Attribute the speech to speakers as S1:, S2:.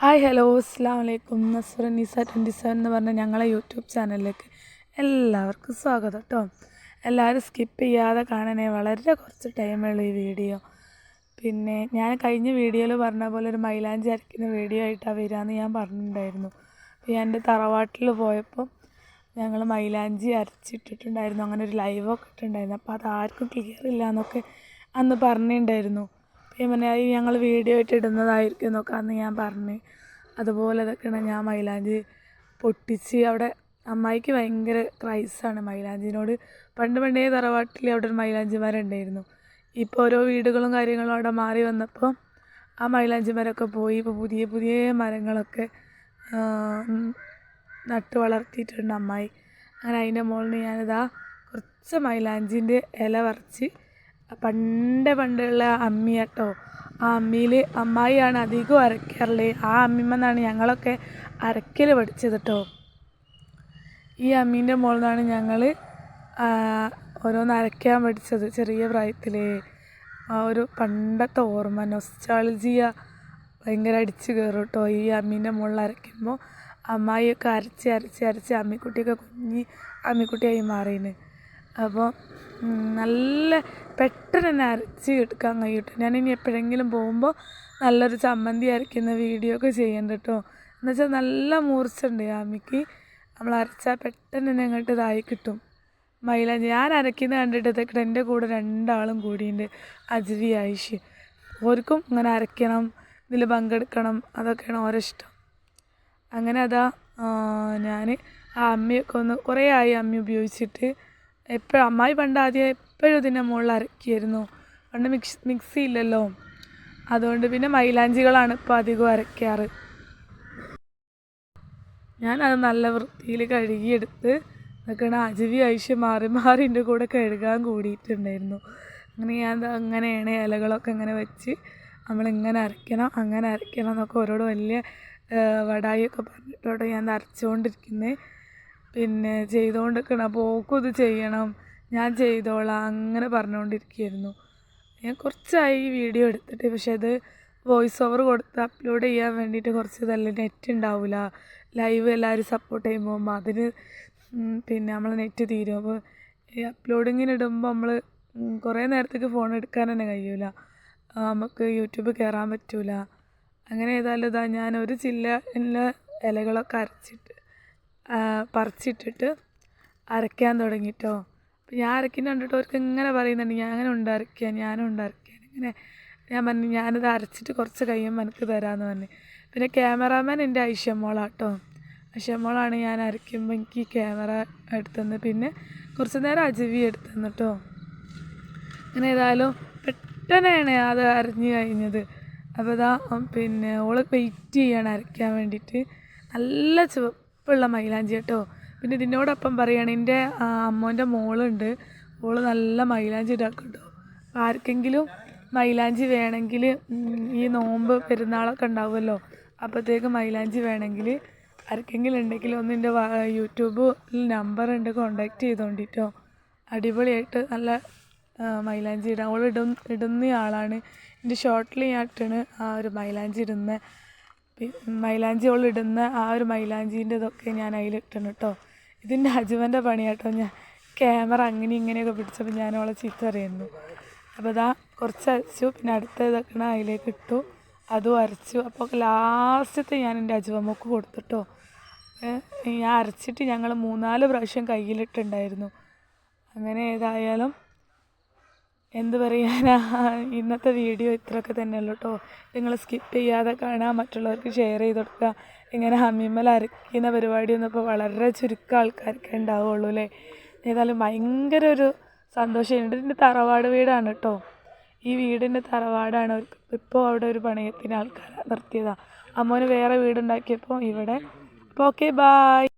S1: Hi hello അസ്സാം വലൈക്കും നസുറ നിസ twenty seven എന്ന് പറഞ്ഞ ഞങ്ങളെ യൂട്യൂബ് ചാനലിലേക്ക് എല്ലാവർക്കും സ്വാഗതം കേട്ടോ എല്ലാവരും സ്കിപ്പ് ചെയ്യാതെ കാണണേ വളരെ കുറച്ച് ടൈമുള്ള ഈ വീഡിയോ. പിന്നെ ഞാൻ കഴിഞ്ഞ വീഡിയോയിൽ പറഞ്ഞ പോലെ ഒരു മൈലാഞ്ചി അരക്കുന്ന വീഡിയോ ആയിട്ടാണ് വരികയെന്ന് ഞാൻ പറഞ്ഞിട്ടുണ്ടായിരുന്നു. അപ്പോൾ ഞാൻ എന്റെ തറവാട്ടിൽ പോയപ്പോൾ ഞങ്ങൾ മൈലാഞ്ചി അരച്ചിട്ടിട്ടുണ്ടായിരുന്നു. അങ്ങനെ ഒരു ലൈവൊക്കെ ഇട്ടിട്ടുണ്ടായിരുന്നു. അപ്പോൾ അത് ആർക്കും ക്ലിയർ ഇല്ല എന്നൊക്കെ അന്ന് പറഞ്ഞിട്ടുണ്ടായിരുന്നു. അത് ഞങ്ങൾ വീഡിയോ ആയിട്ട് ഇടുന്നതായിരിക്കും എന്നൊക്കെ അന്ന് ഞാൻ പറഞ്ഞ്. അതുപോലെ ഇതൊക്കെയാണ് ഞാൻ മൈലാഞ്ചി പൊട്ടിച്ച് അവിടെ അമ്മായിക്ക് ഭയങ്കര ക്രൈസാണ് മൈലാഞ്ചിനോട്. പണ്ട് പണ്ടേ തറവാട്ടിൽ അവിടെ ഒരു മൈലാഞ്ചിമാരുണ്ടായിരുന്നു. ഇപ്പോൾ ഓരോ വീടുകളും കാര്യങ്ങളും അവിടെ മാറി വന്നപ്പോൾ ആ മൈലാഞ്ചി മരമൊക്കെ പോയി ഇപ്പോൾ പുതിയ പുതിയ മരങ്ങളൊക്കെ നട്ട് വളർത്തിയിട്ടുണ്ട് അമ്മായി. അങ്ങനെ അതിന്റെ മുകളിൽ ഞാനിതാ കുറച്ച് മൈലാഞ്ചിന്റെ ഇല പറിച്ച് പണ്ട് പണ്ടുള്ള അമ്മി കേട്ടോ. ആ അമ്മിയിൽ അമ്മായിയാണ് അധികം അരയ്ക്കാറുള്ളത് ആ അമ്മിമെന്നാണ് ഞങ്ങളൊക്കെ അരക്കൽ പഠിച്ചത് കേട്ടോ. ഈ അമ്മീന്റെ മുകളിൽ നിന്നാണ് ഞങ്ങൾ ഓരോന്ന് അരയ്ക്കാൻ പഠിച്ചത് ചെറിയ പ്രായത്തിൽ ആ ഒരു പണ്ടത്തെ ഓർമ്മ നൊസ്റ്റാളജിയ ഭയങ്കര അടിച്ച് കയറും കേട്ടോ ഈ അമ്മീന്റെ മുകളിൽ അരയ്ക്കുമ്പോൾ അമ്മായിയൊക്കെ അരച്ച് അരച്ച് അരച്ച് അമ്മിക്കുട്ടിയൊക്കെ കുഞ്ഞി അമ്മിക്കുട്ടിയായി മാറിയിന് അപ്പോൾ നല്ല പെട്ടെന്ന് തന്നെ അരച്ച് എടുക്കാൻ കഴിയും ഞാൻ ഇനി എപ്പോഴെങ്കിലും പോകുമ്പോൾ നല്ലൊരു ചമ്മന്തി അരയ്ക്കുന്ന വീഡിയോ ഒക്കെ ചെയ്യണ്ട കേട്ടോ. എന്നുവെച്ചാൽ നല്ല മൂർച്ചുണ്ട് ആമിക്ക്. നമ്മൾ അരച്ചാൽ പെട്ടെന്ന് തന്നെ അങ്ങോട്ട് ഇതായി കിട്ടും. മൈല ഞാൻ അരയ്ക്കുന്നത് കണ്ടിട്ട് എന്റെ കൂടെ രണ്ടാളും കൂടിയുണ്ട്. അജ്വി ആയിഷ്. ഓർക്കും ഇങ്ങനെ അരയ്ക്കണം ഇതിൽ പങ്കെടുക്കണം. അതൊക്കെയാണ് ഓരോ ഇഷ്ടം. അങ്ങനെ അതാ ഞാൻ ആ അമ്മയൊക്കെ ഒന്ന് കുറേ ആയി അമ്മി ഉപയോഗിച്ചിട്ട് എപ്പോഴും അമ്മായി പണ്ട് ആദ്യം എപ്പോഴും ഇതിന്റെ മുകളിൽ അരക്കിയായിരുന്നു പണ്ട് മിക്സ് മിക്സി ഇല്ലല്ലോ അതുകൊണ്ട് പിന്നെ മൈലാഞ്ചികളാണ് ഇപ്പോൾ അധികം അരയ്ക്കാറ്. ഞാനത് നല്ല വൃത്തിയിൽ കഴുകിയെടുത്ത് നിൽക്കണ അജവി ആവശ്യം മാറി മാറി എന്റെ കൂടെ കഴുകാൻ കൂടിയിട്ടുണ്ടായിരുന്നു. അങ്ങനെ ഞാൻ അങ്ങനെയാണ് ഇലകളൊക്കെ ഇങ്ങനെ വെച്ച് നമ്മളിങ്ങനെ അരയ്ക്കണം അങ്ങനെ അരയ്ക്കണം എന്നൊക്കെ ഓരോട് വലിയ വടായിയൊക്കെ പറഞ്ഞിട്ടോടെ ഞാൻ അരച്ചുകൊണ്ടിരിക്കുന്നത് പിന്നെ ചെയ്തുകൊണ്ടിരിക്കണം അപ്പോൾ ഓക്കും ഇത് ചെയ്യണം. ഞാൻ ചെയ്തോളാം. അങ്ങനെ പറഞ്ഞുകൊണ്ടിരിക്കുകയായിരുന്നു ഞാൻ കുറച്ചായി ഈ വീഡിയോ എടുത്തിട്ട്. പക്ഷേ അത് വോയിസ് ഓവർ കൊടുത്ത് അപ്ലോഡ് ചെയ്യാൻ വേണ്ടിയിട്ട് കുറച്ച് നല്ല നെറ്റ് ഉണ്ടാവില്ല ലൈവ് എല്ലാവരും സപ്പോർട്ട് ചെയ്യുമ്പോൾ അതിന് പിന്നെ നമ്മൾ നെറ്റ് തീരും. അപ്പോൾ ഈ അപ്ലോഡിങ്ങിന് ഇടുമ്പോൾ നമ്മൾ കുറേ നേരത്തേക്ക് ഫോൺ എടുക്കാൻ തന്നെ കഴിയൂല. നമുക്ക് യൂട്യൂബ് കയറാൻ പറ്റൂല. അങ്ങനെ ഏതായാലും ഇതാ ഞാൻ ഒരു ചില്ല ഇലകളൊക്കെ അരച്ചിട്ട് പറിച്ചിട്ടിട്ട് അരയ്ക്കാൻ തുടങ്ങിയിട്ടോ അപ്പം ഞാൻ അരയ്ക്കുന്ന കണ്ടിട്ട് അവർക്ക് ഇങ്ങനെ പറയുന്നുണ്ട് ഞാൻ അങ്ങനെ ഉണ്ട് അരയ്ക്കുക ഞാനും ഉണ്ട് അരയ്ക്കാൻ ഇങ്ങനെ ഞാൻ പറഞ്ഞു ഞാനിത് അരച്ചിട്ട് കുറച്ച് കഴിയുമ്പോൾ എനിക്ക് തരാമെന്ന് പറഞ്ഞു. പിന്നെ ക്യാമറാമാൻ എന്റെ ഐഷമോളാട്ടോ ഐഷമോളാണ് ഞാൻ അരയ്ക്കുമ്പോൾ എനിക്ക് ഈ ക്യാമറ എടുത്തുതന്ന്. പിന്നെ കുറച്ച് നേരം അജവി എടുത്തുതന്നു കേട്ടോ അങ്ങനെ ഏതായാലും പെട്ടെന്നാണ് അത് അരഞ്ഞ് കഴിഞ്ഞത്. അപ്പോൾ ഇതാ പിന്നെ ഓൾ വെയിറ്റ് ചെയ്യാണ് അരയ്ക്കാൻ വേണ്ടിയിട്ട്. നല്ല ചുവപ്പുള്ള മൈലാഞ്ചി കേട്ടോ. പിന്നെ ഇതിനോടൊപ്പം പറയുകയാണ് എന്റെ അമ്മോന്റെ മോളുണ്ട്. മോൾ നല്ല മൈലാഞ്ചി ഇടാക്കും കേട്ടോ. ആർക്കെങ്കിലും മൈലാഞ്ചി വേണമെങ്കിൽ ഈ നോമ്പ് പെരുന്നാളൊക്കെ ഉണ്ടാവുമല്ലോ അപ്പോഴത്തേക്ക് മൈലാഞ്ചി വേണമെങ്കിൽ ആർക്കെങ്കിലും ഉണ്ടെങ്കിൽ ഒന്ന് എന്റെ യൂട്യൂബിൽ നമ്പർ ഉണ്ട് കോണ്ടാക്ട് ചെയ്തോണ്ടിട്ടോ. അടിപൊളിയായിട്ട് നല്ല മൈലാഞ്ചി ഇടാൻ. അവൾ ഇടും ഇടുന്ന ആളാണ്. എന്റെ ഷോർട്ടിൽ ഞാൻ ഇട്ടാണ് ആ ഒരു മൈലാഞ്ചി ഇടുന്ന. മൈലാഞ്ചി അവൾ ഇടുന്ന ആ ഒരു മൈലാഞ്ചീന്റെ ഇതൊക്കെ ഞാൻ അതിൽ ഇട്ടണം കേട്ടോ ഇതിന്റെ അജുവന്റെ കേട്ടോ ഞാൻ. ക്യാമറ അങ്ങനെ ഇങ്ങനെയൊക്കെ പിടിച്ചപ്പോൾ ഞാൻ അവളെ ചീത്ത അറിയുന്നു അപ്പോൾ ഇതാ കുറച്ച് അരച്ചു പിന്നെ അടുത്ത ഇതൊക്കെ അതിലേക്ക് ഇട്ടു. അതും അരച്ചു. അപ്പോൾ ലാസ്റ്റത്തെ ഞാൻ എന്റെ അജുവമ്മക്ക് കൊടുത്തിട്ടോ. ഞാൻ അരച്ചിട്ട് ഞങ്ങൾ മൂന്നാൽ പ്രാവശ്യം കയ്യിലിട്ടുണ്ടായിരുന്നു. അങ്ങനെ ഏതായാലും എന്ത് പറയാനാ? ഇന്നത്തെ വീഡിയോ ഇത്രയൊക്കെ തന്നെയുള്ളൂ കേട്ടോ നിങ്ങൾ സ്കിപ്പ് ചെയ്യാതെ കാണാൻ മറ്റുള്ളവർക്ക് ഷെയർ ചെയ്ത് കൊടുക്കുക. ഇങ്ങനെ ഹമ്മിമ്മൽ അരക്കുന്ന പരിപാടിയൊന്നും ഇപ്പോൾ വളരെ ചുരുക്കം ആൾക്കാർക്ക് ഉണ്ടാവുള്ളൂ അല്ലേ ഏതായാലും ഭയങ്കര ഒരു സന്തോഷമുണ്ട് ഇതിന്റെ തറവാട് വീടാണ് കേട്ടോ ഈ വീടിന്റെ തറവാടാണ് ഇപ്പോൾ അവിടെ ഒരു പണയത്തിന് ആൾക്കാർ നിർത്തിയതാണ് അമ്മോന് വേറെ വീടുണ്ടാക്കിയപ്പോൾ ഇവിടെ. അപ്പോൾ ഓക്കെ ബായ്